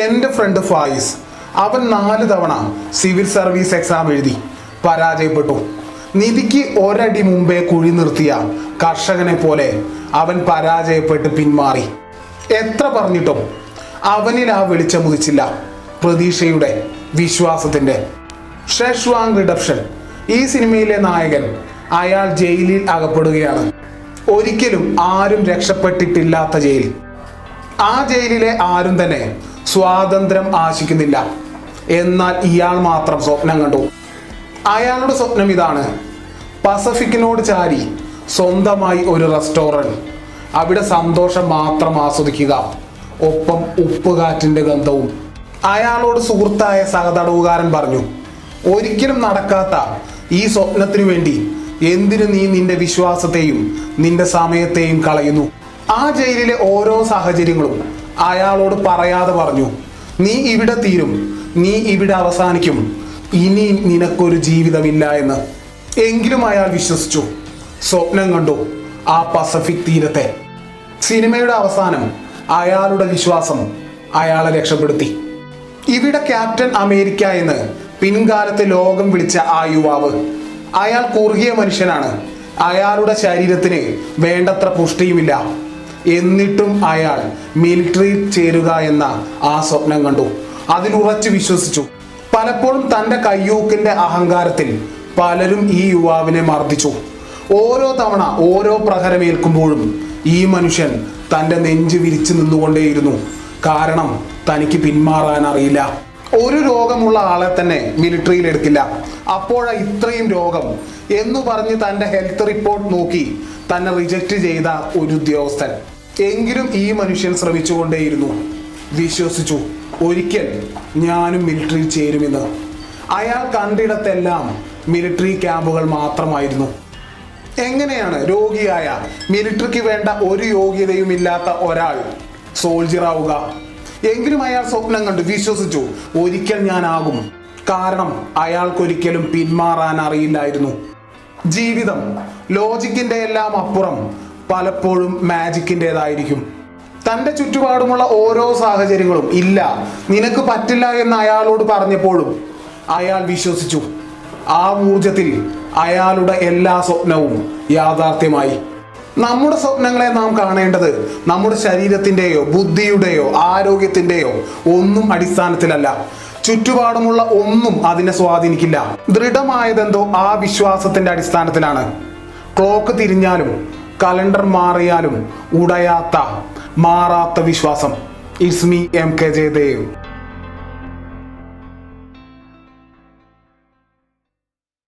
എന്റെ ഫ്രണ്ട് ഫായിസ്. അവൻ നാല് തവണ സിവിൽ സർവീസ് എക്സാം എഴുതി. പരാജയപ്പെട്ടു. നിധിക്ക് ഒരടി മുമ്പേ കുഴി നിർത്തിയ കർഷകനെ പോലെ അവൻ പരാജയപ്പെട്ട് പിന്മാറി. എത്ര പറഞ്ഞിട്ടും അവനിൽ ആ വെളിച്ചം ഉദിച്ചില്ല. പ്രതീക്ഷയുടെ വിശ്വാസത്തിന്റെ. ഷെഷ്വാങ് റിഡപ്ഷൻ ഈ സിനിമയിലെ നായകൻ അയാൾ ജയിലിൽ അകപ്പെടുകയാണ്. ഒരിക്കലും ആരും രക്ഷപ്പെട്ടിട്ടില്ലാത്ത ജയിൽ. ആ ജയിലിലെ ആരും തന്നെ സ്വാതന്ത്ര്യം ആശിക്കുന്നില്ല. എന്നാൽ ഇയാൾ മാത്രം സ്വപ്നം കണ്ടു. അയാളുടെ സ്വപ്നം ഇതാണ്. പസഫിക്കിനോട് ചാരി സ്വന്തമായി ഒരു റെസ്റ്റോറന്റ് അവിടെ സന്തോഷം മാത്രം ആസ്വദിക്കുക. ഒപ്പം ഉപ്പുകാറ്റിന്റെ ഗന്ധവും. അയാളോട് സുഹൃത്തായ സഹതടവുകാരൻ പറഞ്ഞു ഒരിക്കലും നടക്കാത്ത ഈ സ്വപ്നത്തിനു വേണ്ടി എന്തിനു നീ നിന്റെ വിശ്വാസത്തെയും നിന്റെ സമയത്തെയും കളയുന്നു? ആ ജയിലിലെ ഓരോ സാഹചര്യങ്ങളും അയാളോട് പറയാതെ പറഞ്ഞു നീ ഇവിടെ തീരും നീ ഇവിടെ അവസാനിക്കും ഇനി നിനക്കൊരു ജീവിതമില്ല എന്ന്. എങ്കിലും അയാൾ വിശ്വസിച്ചു. സ്വപ്നം കണ്ടു ആ പസഫിക് തീരത്തെ. സിനിമയുടെ അവസാനം അയാളുടെ വിശ്വാസം അയാളെ രക്ഷപ്പെടുത്തി. ഇവിടെ ക്യാപ്റ്റൻ അമേരിക്ക എന്ന് പിൻകാലത്ത് ലോകം വിളിച്ച ആ യുവാവ്. അയാൾ കുറുകിയ മനുഷ്യനാണ്. അയാളുടെ ശരീരത്തിന് വേണ്ടത്ര പുഷ്ടിയുമില്ല. എന്നിട്ടും അയാൾ മിലിറ്ററിയിൽ ചേരുക എന്ന ആ സ്വപ്നം കണ്ടു. അതിൽ ഉറച്ചു വിശ്വസിച്ചു. പലപ്പോഴും തന്റെ കയ്യൂക്കിന്റെ അഹങ്കാരത്തിൽ പലരും ഈ യുവാവിനെ മർദ്ദിച്ചു. ഓരോ തവണ ഓരോ പ്രഹരമേൽക്കുമ്പോഴും ഈ മനുഷ്യൻ തന്റെ നെഞ്ച് വിരിച്ചു നിന്നുകൊണ്ടേയിരുന്നു. കാരണം തനിക്ക് പിന്മാറാൻ അറിയില്ല ഒരു രോഗമുള്ള ആളെ തന്നെ മിലിറ്ററിയിൽ എടുക്കില്ല. അപ്പോഴാ ഇത്രയും രോഗം. എന്ന് പറഞ്ഞ് തന്റെ ഹെൽത്ത് റിപ്പോർട്ട് നോക്കി തന്നെ റിജക്റ്റ് ചെയ്ത ഒരു ഉദ്യോഗസ്ഥൻ. എങ്കിലും ഈ മനുഷ്യൻ ശ്രമിച്ചുകൊണ്ടേയിരുന്നു. വിശ്വസിച്ചു ഒരിക്കൽ ഞാനും മിലിറ്ററിയിൽ ചേരുമെന്ന്. അയാൾ കണ്ടിടത്തെല്ലാം മിലിറ്ററി ക്യാമ്പുകൾ മാത്രമായിരുന്നു. എങ്ങനെയാണ് രോഗിയായ മിലിറ്ററിക്ക് വേണ്ട ഒരു യോഗ്യതയും ഇല്ലാത്ത ഒരാൾ സോൾജിയർ ആവുക? എങ്കിലും അയാൾ സ്വപ്നം കണ്ടു വിശ്വസിച്ചു ഒരിക്കൽ ഞാനാകും. കാരണം അയാൾക്കൊരിക്കലും പിന്മാറാൻ അറിയില്ലായിരുന്നു. ജീവിതം ലോജിക്കിന്റെ എല്ലാം അപ്പുറം പലപ്പോഴും മാജിക്കിന്റെതായിരിക്കും തന്റെ ചുറ്റുപാടുമുള്ള ഓരോ സാഹചര്യങ്ങളും ഇല്ല നിനക്ക് പറ്റില്ല എന്ന് അയാളോട് പറഞ്ഞപ്പോഴും അയാൾ വിശ്വസിച്ചു. ആ ഊർജത്തിൽ അയാളുടെ എല്ലാ സ്വപ്നവും യാഥാർത്ഥ്യമായി. നമ്മുടെ സ്വപ്നങ്ങളെ നാം കാണേണ്ടത് നമ്മുടെ ശരീരത്തിന്റെയോ ബുദ്ധിയുടെയോ ആരോഗ്യത്തിന്റെയോ ഒന്നും അടിസ്ഥാനത്തിലല്ല. ചുറ്റുപാടുമുള്ള ഒന്നും അതിനെ സ്വാധീനിക്കില്ല. ദൃഢമായതെന്തോ ആ വിശ്വാസത്തിന്റെ അടിസ്ഥാനത്തിലാണ്. ക്ലോക്ക് തിരിഞ്ഞാലും കലണ്ടർ മാറിയാലും ഉടയാത്ത മാറാത്ത വിശ്വാസം. ഇസ്മി എം കെ ജയദേവ്